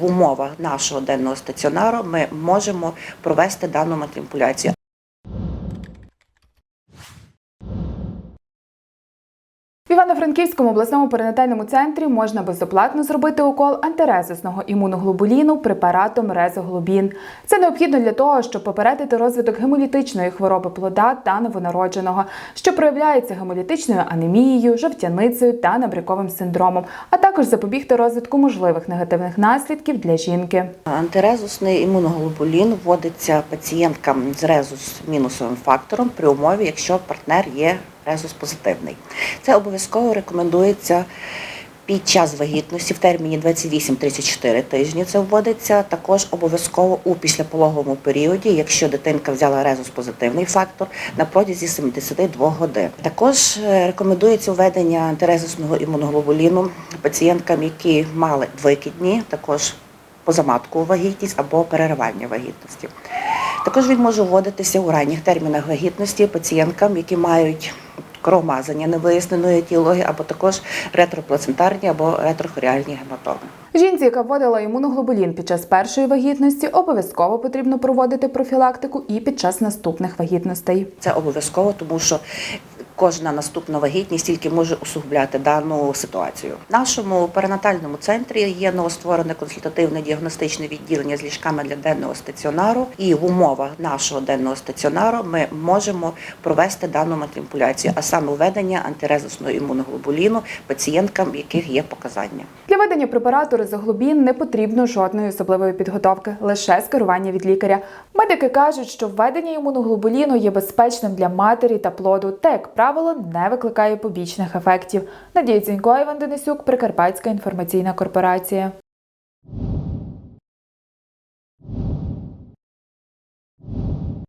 В умовах нашого денного стаціонару ми можемо провести дану маніпуляцію. В Івано-Франківському обласному перинатальному центрі можна безоплатно зробити укол антирезисного імуноглобуліну препаратом резоглобін. Це необхідно для того, щоб попередити розвиток гемолітичної хвороби плода та новонародженого, що проявляється гемолітичною анемією, жовтяницею та набряковим синдромом, а також запобігти розвитку можливих негативних наслідків для жінки. Антирезусний імуноглобулін вводиться пацієнткам з резус-мінусовим фактором при умові, якщо партнер є резус-позитивний. Це обов'язково рекомендується під час вагітності в терміні 28-34 тижні. Це вводиться також обов'язково у післяпологовому періоді, якщо дитинка взяла резус-позитивний фактор на протязі 72 годин. Також е, рекомендується введення антирезусного імуноглобуліну пацієнткам, які мали двикидні, також позаматкову вагітність або переривання вагітності. Також він може вводитися у ранніх термінах вагітності пацієнткам, які мають кровомазання невиясненої етіології, або також ретроплацентарні або ретрохоріальні гематоми. Жінці, яка вводила імуноглобулін під час першої вагітності, обов'язково потрібно проводити профілактику і під час наступних вагітностей. Це обов'язково, тому що кожна наступна вагітність тільки може усугубляти дану ситуацію. В нашому перинатальному центрі є новостворене консультативне діагностичне відділення з ліжками для денного стаціонару, і в умовах нашого денного стаціонару ми можемо провести дану маніпуляцію, а саме введення антирезусного імуноглобуліну пацієнткам, в яких є показання. Для ведення препарату резоглобін не потрібно жодної особливої підготовки, лише скерування від лікаря. Медики кажуть, що введення імуноглобуліну є безпечним для матері та плоду, та як правило не викликає побічних ефектів. Надія Цінько, Іван Денисюк, Прикарпатська інформаційна корпорація.